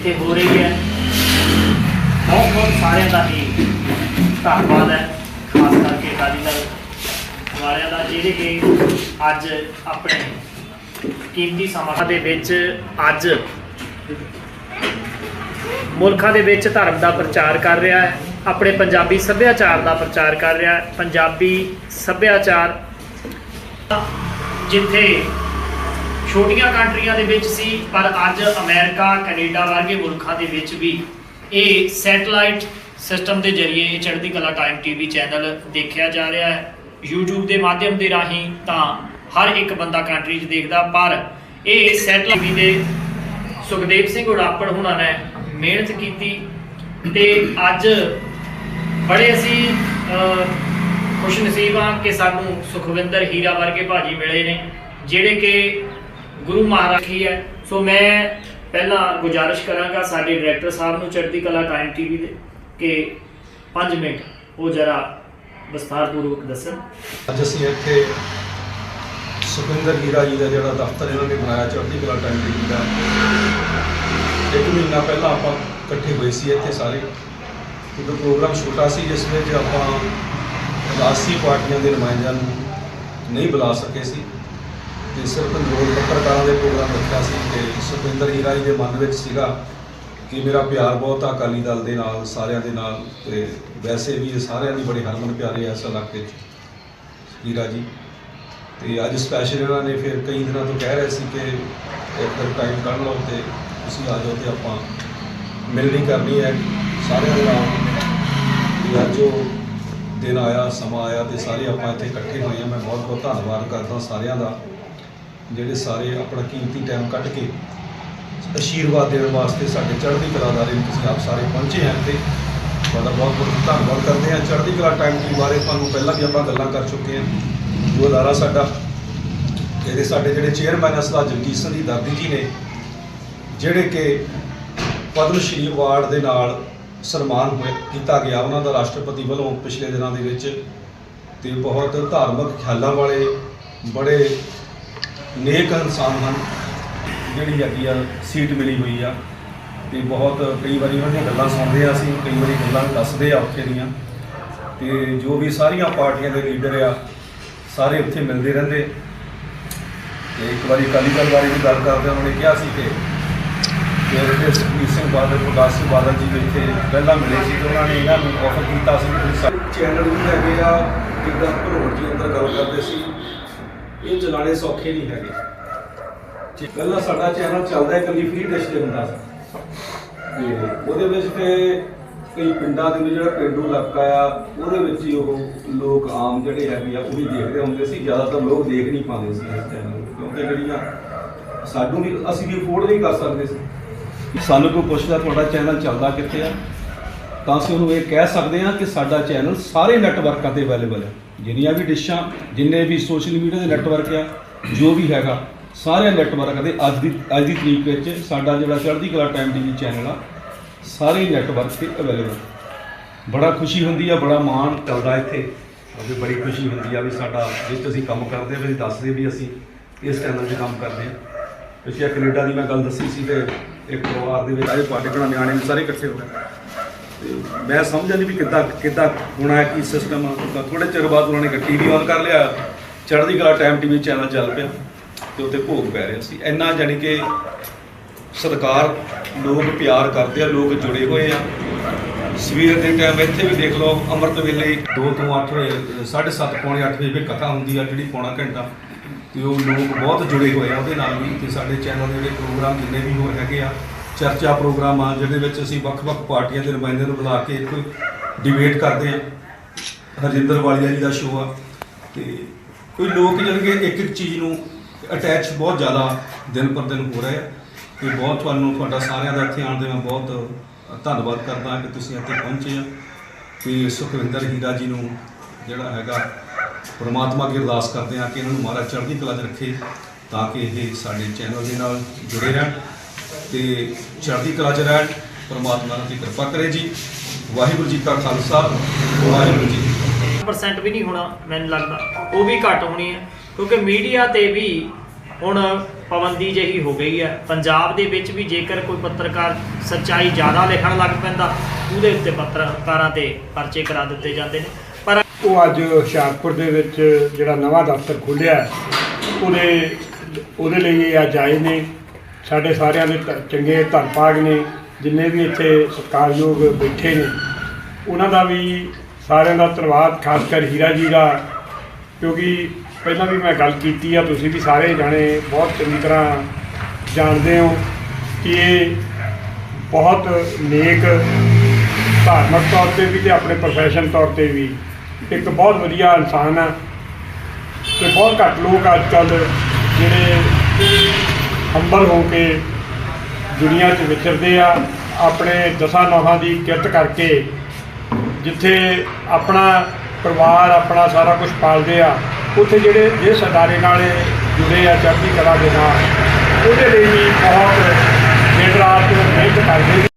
ਇੱਥੇ ਹੋ ਰਹੀ ਹੈ। ਬਹੁਤ ਬਹੁਤ ਸਾਰਿਆਂ ਦਾ ਹੀ ਧੰਨਵਾਦ ਹੈ। ਖਾਸ ਕਰਕੇ ਅਕਾਲੀ ਦਲ ਵਾਲਿਆਂ ਦਾ, ਜਿਹੜੇ ਕਿ ਅੱਜ ਆਪਣੇ ਕੀਮਤੀ ਸਮਾਂ ਦੇ ਵਿੱਚ ਅੱਜ ਮੁਲਕਾਂ ਦੇ ਵਿੱਚ ਧਰਮ ਦਾ ਪ੍ਰਚਾਰ ਕਰ ਰਿਹਾ ਹੈ। ਆਪਣੇ ਪੰਜਾਬੀ ਸੱਭਿਆਚਾਰ ਦਾ ਪ੍ਰਚਾਰ ਕਰ ਰਿਹਾ ਹੈ। ਪੰਜਾਬੀ ਸੱਭਿਆਚਾਰ ਜਿੱਥੇ ਛੋਟੀਆਂ ਕੰਟਰੀਆਂ ਦੇ ਵਿੱਚ ਸੀ, ਪਰ ਅੱਜ ਅਮਰੀਕਾ, ਕੈਨੇਡਾ ਵਰਗੇ ਮੁਲਕਾਂ ਦੇ ਵਿੱਚ ਵੀ ਇਹ ਸੈਟਲਾਈਟ ਸਿਸਟਮ ਦੇ ਜ਼ਰੀਏ ਇਹ ਚੜ੍ਹਦੀ ਕਲਾ ਟਾਈਮ ਟੀਵੀ ਚੈਨਲ ਦੇਖਿਆ ਜਾ ਰਿਹਾ ਹੈ। YouTube ਦੇ ਮਾਧਿਅਮ ਦੇ ਰਾਹੀਂ ਤਾਂ ਹਰ ਇੱਕ ਬੰਦਾ ਕੰਟਰੀ 'ਚ ਦੇਖਦਾ, ਪਰ ਇਹ ਸੈਟਲਾਈਟ ਟੀਵੀ ਦੇ ਸੁਖਦੇਵ ਸਿੰਘ ਉੜਾਪੜ ਹੁਣਾਂ ਨੇ ਮਿਹਨਤ ਕੀਤੀ ਤੇ ਅੱਜ ਬੜੇ ਅਸੀਂ ਖੁਸ਼ਨਸੀਬ ਹਾਂ ਕਿ ਸਾਨੂੰ ਸੁਖਵਿੰਦਰ ਹੀਰਾ ਵਰਗੇ ਭਾਜੀ ਮਿਲੇ ਨੇ, ਜਿਹੜੇ ਕਿ ਗੁਰੂ ਮਹਾਰਾਜ ਕੀ ਹੈ। ਸੋ ਮੈਂ ਪਹਿਲਾਂ ਗੁਜ਼ਾਰਿਸ਼ ਕਰਾਂਗਾ ਸਾਡੇ ਡਾਇਰੈਕਟਰ ਸਾਹਿਬ ਨੂੰ ਚੜ੍ਹਦੀ ਕਲਾ ਟਾਈਮ ਟੀਵੀ ਦੇ ਕਿ 5 ਮਿੰਟ ਉਹ ਜਰਾ ਵਿਸਥਾਰਪੂਰਵਕ ਦੱਸਣ। ਅੱਜ ਅਸੀਂ ਇੱਥੇ ਸੁਖਿੰਦਰ ਹੀਰਾ ਜੀ ਦਾ ਜਿਹੜਾ ਦਫ਼ਤਰ ਇਹਨਾਂ ਨੇ ਬਣਾਇਆ ਚੜ੍ਹਦੀ ਕਲਾ ਟਾਈਮ ਟੀਵੀ ਦਾ, ਇੱਕ ਮਹੀਨਾ ਪਹਿਲਾਂ ਆਪਾਂ ਇਕੱਠੇ ਹੋਏ ਸੀ ਇੱਥੇ ਸਾਰੇ। ਕਿਉਂਕਿ ਪ੍ਰੋਗਰਾਮ ਛੋਟਾ ਸੀ ਜਿਸ ਵਿੱਚ ਆਪਾਂ ਰਾਸ਼ਟਰੀ ਪਾਰਟੀਆਂ ਦੇ ਨੁਮਾਇੰਦਿਆਂ ਨੂੰ ਨਹੀਂ ਬੁਲਾ ਸਕੇ ਸੀ। ਤੇ ਸਿਰਫ ਲੋਕ ਪੱਤਰਕਾਰਾਂ ਦੇ ਪ੍ਰੋਗਰਾਮ ਰੱਖਿਆ ਸੀ ਤੇ ਸੁਖਿੰਦਰ ਹੀਰਾ ਜੀ ਦੇ ਮਨ ਵਿੱਚ ਸੀਗਾ ਕਿ ਮੇਰਾ ਪਿਆਰ ਬਹੁਤ ਆ ਅਕਾਲੀ ਦਲ ਦੇ ਨਾਲ, ਸਾਰਿਆਂ ਦੇ ਨਾਲ ਤੇ ਵੈਸੇ ਵੀ ਇਹ ਸਾਰਿਆਂ ਦੀ ਬੜੀ ਹਰਮਨ ਪਿਆਰੇ ਆ ਇਸ ਇਲਾਕੇ 'ਚ। ਹੀਰਾ ਜੀ, ਤੇ ਅੱਜ ਸਪੈਸ਼ਲ ਇਹਨਾਂ ਨੇ ਫਿਰ ਕਈ ਦਿਨਾਂ ਤੋਂ ਕਹਿ ਰਹੇ ਸੀ ਕਿ ਇੱਕ ਦਿਨ ਟਾਈਮ ਕੱਢ ਲਓ ਤੇ ਤੁਸੀਂ ਆ ਜਾਓ ਤੇ ਆਪਾਂ ਮਿਲਣੀ ਕਰਨੀ ਹੈ ਸਾਰਿਆਂ ਦੇ ਨਾਲ। ਤੇ ਅੱਜ ਉਹ ਦਿਨ ਆਇਆ, ਸਮਾਂ ਆਇਆ ਤੇ ਸਾਰੇ ਆਪਾਂ ਇੱਥੇ ਇਕੱਠੇ ਹੋਏ ਆ ਮੈਂ ਬਹੁਤ ਬਹੁਤ ਧੰਨਵਾਦ ਕਰਦਾ ਸਾਰਿਆਂ ਦਾ। ਜਿਹੜੇ ਸਾਰੇ ਆਪਣਾ ਕੀਮਤੀ ਟਾਈਮ ਕੱਢ ਕੇ ਅਸ਼ੀਰਵਾਦ ਦੇਣ ਵਾਸਤੇ ਸਾਡੇ ਚੜ੍ਹਦੀ ਕਲਾ ਦਾ ਨੂੰ ਤੁਸੀਂ ਆਪ ਸਾਰੇ ਪਹੁੰਚੇ ਹਨ ਤੇ ਤੁਹਾਡਾ ਬਹੁਤ ਬਹੁਤ ਧੰਨਵਾਦ ਕਰਦੇ ਹਾਂ। ਚੜ੍ਹਦੀ ਕਲਾ ਟਾਈਮ ਦੀ ਬਾਰੇ ਤੁਹਾਨੂੰ ਪਹਿਲਾਂ ਵੀ ਆਪਾਂ ਗੱਲਾਂ ਕਰ ਚੁੱਕੇ ਹਾਂ। ਜੋ ਅਦਾਰਾ ਸਾਡਾ, ਇਹਦੇ ਸਾਡੇ ਜਿਹੜੇ ਚੇਅਰਮੈਨ ਆ, ਸਰਦਾਰ ਜਗਜੀਤ ਸਿੰਘ ਦੀ ਦਾਦੀ ਜੀ ਨੇ, ਜਿਹੜੇ ਕਿ ਪਦਮ ਸ਼੍ਰੀ ਅਵਾਰਡ ਦੇ ਨਾਲ ਸਨਮਾਨ ਹੋਇਆ, ਕੀਤਾ ਗਿਆ ਉਹਨਾਂ ਦਾ ਰਾਸ਼ਟਰਪਤੀ ਵੱਲੋਂ ਪਿਛਲੇ ਦਿਨਾਂ ਦੇ ਵਿੱਚ ਤੇ ਬਹੁਤ ਧਾਰਮਿਕ ਖਿਆਲਾਂ ਵਾਲੇ ਬੜੇ ਨੇਕ ਇਨਸਾਨ ਹਨ, ਜਿਹੜੀ ਹੈਗੀ ਆ, ਸੀਟ ਮਿਲੀ ਹੋਈ ਆ। ਤੇ ਬਹੁਤ ਕਈ ਵਾਰੀ ਉਹਨਾਂ ਦੀਆਂ ਗੱਲਾਂ ਸੁਣਦੇ ਆ ਅਸੀਂ, ਕਈ ਵਾਰੀ ਗੱਲਾਂ ਦੱਸਦੇ ਆ ਉੱਥੇ ਦੀਆਂ। ਤੇ ਜੋ ਵੀ ਸਾਰੀਆਂ ਪਾਰਟੀਆਂ ਦੇ ਲੀਡਰ ਆ, ਸਾਰੇ ਉੱਥੇ ਮਿਲਦੇ ਰਹਿੰਦੇ। ਤੇ ਇੱਕ ਵਾਰੀ ਅਕਾਲੀ ਦਲ ਬਾਰੇ ਵੀ ਗੱਲ ਕਰਦੇ ਉਹਨਾਂ ਨੇ ਕਿਹਾ ਸੀ ਕਿ ਜਿਹੜੇ ਸੁਖਬੀਰ ਸਿੰਘ ਬਾਦਲ, ਪ੍ਰਕਾਸ਼ ਸਿੰਘ ਬਾਦਲ ਜੀ ਵੀ ਇੱਥੇ ਪਹਿਲਾਂ ਮਿਲੇ ਸੀ ਤੇ ਉਹਨਾਂ ਨੇ ਇਹਨਾਂ ਨੂੰ ਆਫਰ ਕੀਤਾ ਸੀ। ਕਿ ਚੈਨਲ ਵੀ ਹੈਗੇ ਆ, ਜਿੱਦਾਂ ਭਰੋੜ ਜੀ ਅੰਦਰ ਗੱਲ ਕਰਦੇ ਸੀ। ਇਹ ਚਲਾਣੇ ਸੌਖੇ ਨਹੀਂ ਹੈਗੇ। ਜੇ ਪਹਿਲਾਂ ਸਾਡਾ ਚੈਨਲ ਚੱਲਦਾ ਇਕੱਲੀ ਫ੍ਰੀ ਡਿਸ਼ ਤੇ ਹੁੰਦਾ ਸੀ। ਤੇ ਉਹਦੇ ਵਿੱਚ ਤੇ ਕਈ ਪਿੰਡਾਂ ਦੇ ਵਿੱਚ ਜਿਹੜਾ ਪਿੰਡੂ ਇਲਾਕਾ ਆ, ਉਹਦੇ ਵਿੱਚ ਹੀ ਉਹ ਲੋਕ ਆਮ ਜਿਹੜੇ ਹੈਗੇ ਆ, ਉਹ ਵੀ ਦੇਖਦੇ ਹੁੰਦੇ ਸੀ। ਜ਼ਿਆਦਾਤਰ ਲੋਕ ਦੇਖ ਨਹੀਂ ਪਾਉਂਦੇ ਸੀ ਇਸ ਚੈਨਲ ਕਿਉਂਕਿ ਜਿਹੜੀਆਂ ਸਾਨੂੰ ਵੀ, ਅਸੀਂ ਵੀ ਅਫੋਰਡ ਨਹੀਂ ਕਰ ਸਕਦੇ ਸੀ। ਸਾਨੂੰ ਕੋਈ ਪੁੱਛਦਾ ਤੁਹਾਡਾ ਚੈਨਲ ਚੱਲਦਾ ਕਿੱਥੇ ਆ? ਤਾਂ ਅਸੀਂ ਉਹਨੂੰ ਇਹ ਕਹਿ ਸਕਦੇ ਹਾਂ ਕਿ ਸਾਡਾ ਚੈਨਲ ਸਾਰੇ ਨੈਟਵਰਕਾਂ ਤੇ ਅਵੇਲੇਬਲ ਹੈ। ਜਿੰਨੀਆਂ ਵੀ ਡਿਸ਼ਾਂ, ਜਿੰਨੇ ਵੀ ਸੋਸ਼ਲ ਮੀਡੀਆ ਦੇ ਨੈਟਵਰਕ ਆ, ਜੋ ਵੀ ਹੈਗਾ ਸਾਰੇ ਨੈਟਵਰਕਾਂ ਤੇ ਅੱਜ ਦੀ ਅੱਜ ਦੀ ਤਰੀਕ ਵਿੱਚ ਸਾਡਾ ਜਿਹੜਾ ਚੜ੍ਹਦੀ ਕਲਾ ਟਾਈਮ ਟੀਵੀ ਚੈਨਲ ਆ, ਸਾਰੇ ਨੈਟਵਰਕ ਤੇ ਅਵੇਲੇਬਲ ਬੜਾ ਖੁਸ਼ੀ ਹੁੰਦੀ ਆ, ਬੜਾ ਮਾਣ ਚੱਲਦਾ ਇੱਥੇ। ਅਤੇ ਬੜੀ ਖੁਸ਼ੀ ਹੁੰਦੀ ਆ ਵੀ ਸਾਡਾ ਜਿਸ 'ਚ ਅਸੀਂ ਕੰਮ ਕਰਦੇ ਆ, ਵੀ ਦੱਸਦੇ ਵੀ ਅਸੀਂ ਇਸ ਚੈਨਲ 'ਤੇ ਕੰਮ ਕਰਦੇ ਆ। ਪਿਛੇ ਕੈਨੇਡਾ ਦੀ ਮੈਂ ਗੱਲ ਦੱਸੀ ਸੀ ਤੇ ਇੱਕ ਪਰਿਵਾਰ ਦੇ ਵਿੱਚ ਆਏ, ਤੁਹਾਡੇ ਕੋਲ ਨਿਆਣੇ ਨੇ ਸਾਰੇ ਇਕੱਠੇ ਹੋ ਗਏ। ਮੈਂ ਸਮਝਿਆ ਨਹੀਂ ਵੀ ਕਿੱਦਾਂ ਕਿੱਦਾਂ ਹੋਣਾ ਹੈ, ਕੀ ਸਿਸਟਮ ਆ। ਤਾਂ ਥੋੜੇ ਚਿਰ ਬਾਅਦ ਉਹਨਾਂ ਨੇ ਇੱਕ ਟੀਵੀ ਔਨ ਕਰ ਲਿਆ। ਚੜ੍ਹਦੀ ਕਲਾ ਟਾਈਮ ਟੀਵੀ ਚੈਨਲ ਚੱਲ ਪਿਆ ਤੇ ਉੱਤੇ ਭੋਗ ਪੈ ਰਿਹਾ ਸੀ। ਇੰਨਾ ਜਾਣੀ ਕਿ ਸਰਕਾਰ ਲੋਕ ਪਿਆਰ ਕਰਦੇ ਆ, ਲੋਕ ਜੁੜੇ ਹੋਏ ਆ। ਸਵੇਰ ਦੇ ਟਾਈਮ ਇੱਥੇ ਵੀ ਦੇਖ ਲਓ, ਅੰਮ੍ਰਿਤ ਵੇਲੇ 2 ਤੋਂ 8 ਵਜੇ 7:30 ਪੌਣੇ 8 ਵਜੇ ਵੀ ਕਥਾ ਹੁੰਦੀ ਆ, ਜਿਹੜੀ ਪੌਣਾ ਘੰਟਾ। ਤੇ ਉਹ ਲੋਕ ਬਹੁਤ ਜੁੜੇ ਹੋਏ ਆ ਉਹਦੇ ਨਾਲ ਵੀ। ਤੇ ਸਾਡੇ ਚੈਨਲ ਦੇ ਜਿਹੜੇ ਪ੍ਰੋਗਰਾਮ ਜਿੰਨੇ ਵੀ ਹੋਰ ਹੈਗੇ ਆ ਚਰਚਾ ਪ੍ਰੋਗਰਾਮ ਆ, ਜਿਹਦੇ ਵਿੱਚ ਅਸੀਂ ਵੱਖ-ਵੱਖ ਪਾਰਟੀਆਂ ਦੇ ਨੁਮਾਇੰਦਿਆਂ ਨੂੰ ਬੁਲਾ ਕੇ ਇੱਕ ਡਿਬੇਟ ਕਰਦੇ ਆ। ਹਰਜਿੰਦਰ ਵਾਲੀਆ ਜੀ ਦਾ ਸ਼ੋਅ ਆ ਤੇ ਕੋਈ ਲੋਕ ਜਿਹੜੇ ਕਿ ਇੱਕ ਇੱਕ ਚੀਜ਼ ਨੂੰ ਅਟੈਚ ਬਹੁਤ ਜ਼ਿਆਦਾ ਦਿਨ ਪਰ ਦਿਨ ਹੋ ਰਹੇ ਆ ਤੇ ਬਹੁਤ ਤੁਹਾਨੂੰ, ਤੁਹਾਡਾ ਸਾਰਿਆਂ ਦਾ ਇੱਥੇ ਆਉਣ ਦੇ ਮੈਂ ਬਹੁਤ ਧੰਨਵਾਦ ਕਰਦਾ ਕਿ ਤੁਸੀਂ ਇੱਥੇ ਪਹੁੰਚੇ ਆ। ਤੇ ਸੁਖਵਿੰਦਰ ਹੀਰਾ ਜੀ ਨੂੰ ਜਿਹੜਾ ਹੈਗਾ ਪਰਮਾਤਮਾ ਅੱਗੇ ਅਰਦਾਸ ਕਰਦੇ ਆ ਕਿ ਇਹਨਾਂ ਨੂੰ ਮਹਾਰਾਜ ਚੜ੍ਹਦੀ ਕਲਾ 'ਚ ਰੱਖੇ ਤਾਂ ਕਿ ਇਹ ਸਾਡੇ ਚੈਨਲ ਦੇ ਨਾਲ ਜੁੜੇ ਰਹਿਣ। ਤੇ ਚੜ੍ਹਦੀ ਕਲਾ 'ਚ ਰਹਿਣ ਪ੍ਰਮਾਤਮਾ ਦੀ ਕਿਰਪਾ ਕਰੇ ਜੀ। ਵਾਹਿਗੁਰੂ ਜੀ ਕਾ ਖਾਲਸਾ ਵਾਹਿਗੁਰੂ ਜੀ ਕੀ ਫਤਿਹ। percent ਵੀ ਨਹੀਂ ਹੋਣਾ ਮੈਨੂੰ ਲੱਗਦਾ। ਉਹ ਵੀ ਘੱਟ ਹੋਣੀ ਹੈ ਕਿਉਂਕਿ ਮੀਡੀਆ ਤੇ ਵੀ ਹੁਣ ਪਾਬੰਦੀ ਜਿਹੀ ਹੋ ਗਈ ਹੈ। ਪੰਜਾਬ ਦੇ ਵਿੱਚ ਵੀ ਜੇਕਰ ਕੋਈ ਪੱਤਰਕਾਰ ਸੱਚਾਈ ਜ਼ਿਆਦਾ ਲਿਖਣ ਲੱਗ ਪੈਂਦਾ ਉਹਦੇ ਉੱਤੇ ਪੱਤਰਕਾਰਾਂ ਤੇ ਪਰਚੇ ਕਰਾ ਦਿੱਤੇ ਜਾਂਦੇ ਨੇ। ਪਰ ਉਹ ਅੱਜ ਹੁਸ਼ਿਆਰਪੁਰ ਦੇ ਵਿੱਚ ਜਿਹੜਾ ਨਵਾਂ ਦਫ਼ਤਰ ਖੁੱਲਿਆ ਉਹਦੇ ਉਹਦੇ ਲਈ ਇਹ ਅੱਜ ਆਏ ਨੇ। ਸਾਡੇ ਸਾਰਿਆਂ ਦੇ ਧ- ਚੰਗੇ ਧੰਨਵਾਦ ਨੇ, ਜਿੰਨੇ ਵੀ ਇੱਥੇ ਸਤਿਕਾਰਯੋਗ ਬੈਠੇ ਨੇ। ਉਹਨਾਂ ਦਾ ਵੀ ਸਾਰਿਆਂ ਦਾ ਧੰਨਵਾਦ, ਖਾਸ ਕਰ ਹੀਰਾ ਜੀ ਦਾ, ਕਿਉਂਕਿ ਪਹਿਲਾਂ ਵੀ ਮੈਂ ਗੱਲ ਕੀਤੀ ਆ, ਤੁਸੀਂ ਵੀ ਸਾਰੇ ਜਾਣੇ ਬਹੁਤ ਚੰਗੀ ਤਰ੍ਹਾਂ ਜਾਣਦੇ ਹੋ ਕਿ ਇਹ ਬਹੁਤ ਨੇਕ ਧਾਰਮਿਕ ਤੌਰ ਤੇ ਵੀ ਤੇ ਆਪਣੇ ਪ੍ਰੋਫੈਸ਼ਨ ਤੌਰ ਤੇ ਵੀ ਇੱਕ ਬਹੁਤ ਵਧੀਆ ਇਨਸਾਨ ਆ। ਤੇ ਬਹੁਤ ਘੱਟ ਲੋਕ ਅੱਜ ਕੱਲ ਜਿਹੜੇ ਹੰਬਲ ਹੋ ਕੇ ਦੁਨੀਆ 'ਚ ਵਿਚਰਦੇ ਆ, ਆਪਣੇ ਦਸਾਂ ਨੌਹਾਂ ਦੀ ਕਿਰਤ ਕਰਕੇ ਜਿੱਥੇ ਆਪਣਾ ਪਰਿਵਾਰ, ਆਪਣਾ ਸਾਰਾ ਕੁਝ ਪਾਲਦੇ ਆ, ਉੱਥੇ ਜਿਹੜੇ ਜਿਸ ਅਦਾਰੇ ਨਾਲ ਜੁੜੇ ਆ ਚੜ੍ਹਦੀ ਕਲਾ ਦੇ ਨਾਲ, ਉਹਦੇ ਲਈ ਵੀ ਬਹੁਤ ਦਿਨ ਰਾਤ ਮਿਹਨਤ ਕਰਦੇ